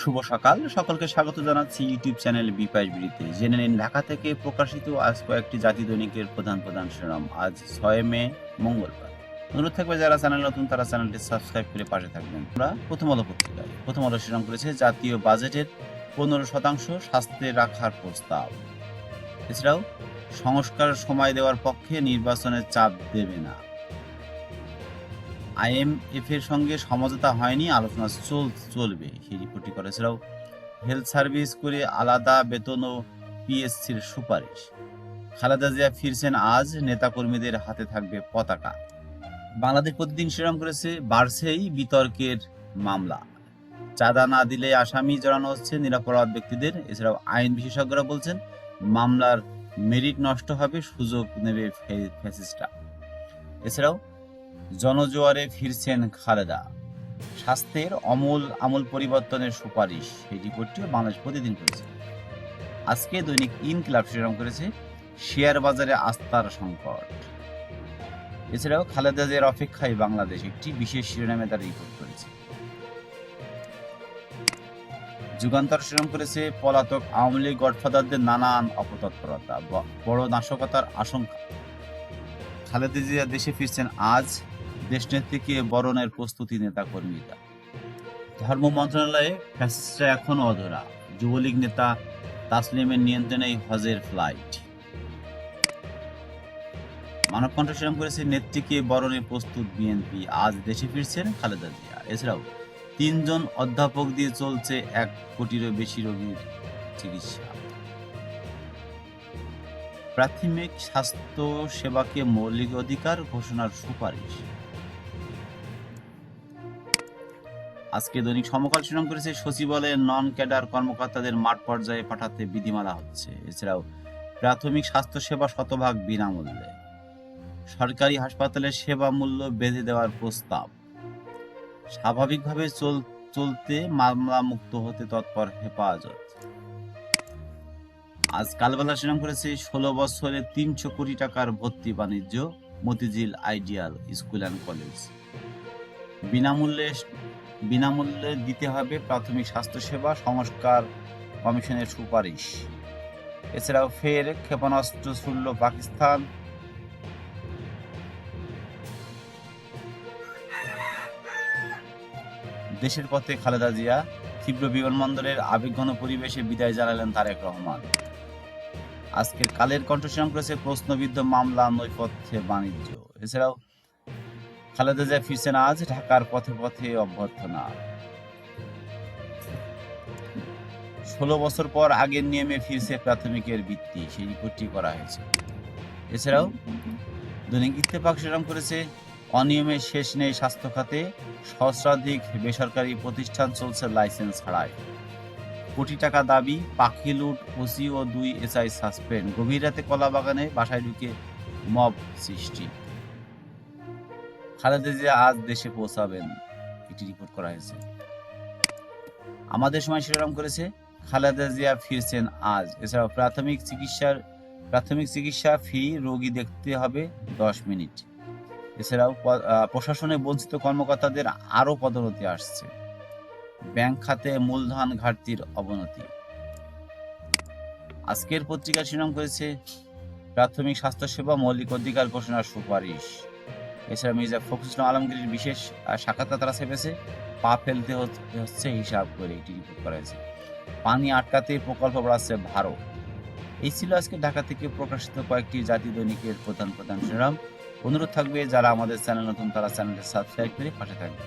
শুভ সকাল। সকলকে স্বাগত জানাচ্ছি ইউটিউব চ্যানেল বিপাশ বিড়িতে। জেনে নিন, ঢাকা থেকে প্রকাশিত আজ কয়েকটি জাতি দৈনিকের প্রধান প্রধান শিরোনাম। আজ ছয় মে, মঙ্গলবার। অনুরোধ থাকবে, যারা চ্যানেল নতুন, তারা চ্যানেলটি সাবস্ক্রাইব করে পাশে থাকবেন। আমরা প্রথম আলো পত্রিকায় প্রথম আলো শিরোনাম করেছে, জাতীয় বাজেটের পনেরো শতাংশ স্বাস্থ্যে রাখার প্রস্তাব। এছাড়াও সংস্কার সময় দেওয়ার পক্ষে নির্বাচনের চাপ দেবে না। আইএমএফ এর সঙ্গে সমঝোতা হয়নি, আলোচনা চল, চলবে সেই রিপোর্টটি করে। এছাড়াও হেলথ সার্ভিস করে আলাদা বেতন ও পিএসসির সুপারিশ। খালেদা জিয়া ফিরছেন আজ, নেতাকর্মীদের হাতে থাকবে পতাকা। বাংলাদেশ প্রতিদিন শিরোনাম করেছে, বাড়ছেই বিতর্কের মামলা। চাঁদা না দিলে আসামি জড়ানো হচ্ছে নিরাপরাধ ব্যক্তিদের। এছাড়াও আইন বিশেষজ্ঞরা বলছেন, মামলার মেরিট নষ্ট হবে, সুযোগ নেবে ফ্যাসিস্টরা। এছাড়াও জনজোয়ারে ফিরছেন খালেদা। স্বাস্থ্যের অমূল আমূল পরিবর্তনের সুপারিশ এই রিপোর্টটিও বাংলাদেশ প্রতিদিন করেছে। আজকে দৈনিক ইনকিলাব শিরোনাম করেছে, শেয়ার বাজারে আস্থার সংকট। এছাড়াও খালেদা জিয়ার অপেক্ষায় বাংলাদেশ একটি বিশেষ শিরোনামে তার রিপোর্ট করেছে। যুগান্তর শিরোনাম করেছে, পলাতক আওয়ামী লীগ গডফাদারদের নানান অপতৎপরতা বড় নাশকতার আশঙ্কা। খালেদা জিয়া দেশে ফিরছেন আজ দেশনেত্রীকে বরণের প্রস্তুতি নেতা কর্মীরা। ধর্ম মন্ত্রণালয়ে ফ্যাসিস্টরা এখনও অধরা। যুবলীগ নেতা তাসলিমের নিয়ন্ত্রণে হজের ফ্লাইট। মানব কণ্ঠ শিরোনাম করেছে, নেত্রীকে বরণে প্রস্তুত বিএনপি। আজ দেশে ফিরছেন খালেদা জিয়া। এছাড়াও তিনজন অধ্যাপক দিয়ে চলছে এক কোটিরও বেশি রোগীর চিকিৎসা। প্রাথমিক স্বাস্থ্য সেবাকে মৌলিক অধিকার ঘোষণার সুপারিশ। আজকে দৈনিক সমকাল শিরোনাম করেছে সচিবালয়ের নন ক্যাডার কর্মকর্তাদের মাঠ পর্যায়ে পাঠাতে বিধিমালা হচ্ছে। এছাড়াও প্রাথমিক স্বাস্থ্য সেবা শতভাগ বিনামূল্যে। সরকারি হাসপাতালের সেবা মূল্য বেঁধে দেওয়ার প্রস্তাব। স্বাভাবিকভাবে চল চলতে মামলা মুক্ত হতে তৎপর হেফাজত। আজ কালবেলা শিরোনাম করেছে, ষোলো বছরে তিনশো কোটি টাকার ভর্তি বাণিজ্য, Motijheel ideal school and college. বিনামূল্যে বিনামূল্যে দিতে হবে প্রাথমিক স্বাস্থ্যসেবা সংস্কার কমিশনের সুপারিশ। এছাড়াও ফের ক্ষেপণাস্ত্র ছুড়ল পাকিস্তান। দেশের পথে খালেদা জিয়া তীব্র বিমানবন্দরের আবেগঘন পরিবেশে বিদায় জানালেন তারেক রহমান। আজকের কালের কণ্ঠস্বরম করেছে প্রশ্নবিদ্ধ মামলা, নৈপথ্যে বাণিজ্য। এছাড়াও খালেদা জিয়া ফিরছেন আজ ঢাকার পথে পথে অভ্যর্থনা। ষোলো বছর পর আগের নিয়মে ফিরছে প্রাথমিকের ভিত্তি, সেই রিপোর্টটি করা হয়েছে। এছাড়াও দৈনিক ইত্তেফাক শিরোনাম করেছে অনিয়মের শেষ নেই স্বাস্থ্য খাতে, সহস্রাধিক বেসরকারি প্রতিষ্ঠান চলছে লাইসেন্স ছাড়াই কোটি টাকা দাবি, পাখি লুট, ওসি ও দুই এসআই সাসপেন্ড। গভীর রাতে কলা বাগানে বাসায় ঢুকে মব সৃষ্টি। খালেদা জিয়া আজ দেশে পৌঁছাবেন, এটি রিপোর্ট করা হয়েছে। আমাদের সময় শিরোনাম করেছে, খালেদা জিয়া ফিরছেন আজ। এছাড়াও প্রাথমিক চিকিৎসার, প্রাথমিক চিকিৎসা ফি রোগী দেখতে হবে দশ মিনিট। এছাড়াও প্রশাসনে বঞ্চিত কর্মকর্তাদের আরও পদোন্নতি আসছে। ব্যাংক খাতে মূলধন ঘাটতির অবনতি। আজকের পত্রিকা শিরোনাম করেছে, প্রাথমিক স্বাস্থ্যসেবা মৌলিক অধিকার ঘোষণার সুপারিশ। এছাড়া মির্জা ফখরুল ইসলাম আলমগীরের বিশেষ সাক্ষাৎকার তারা চেপেছে পা ফেলতে হচ্ছে হিসাব করে এটি রিপোর্ট করা হয়েছে। পানি আটকাতে প্রকল্প বাড়াচ্ছে ভারত। এই ছিল আজকে ঢাকা থেকে প্রকাশিত কয়েকটি জাতি দৈনিকের প্রধান প্রধান শিরোনাম। অনুরোধ থাকবে যারা আমাদের চ্যানেল নতুন, তারা চ্যানেলটি সাবস্ক্রাইব করে পাশে থাকবে।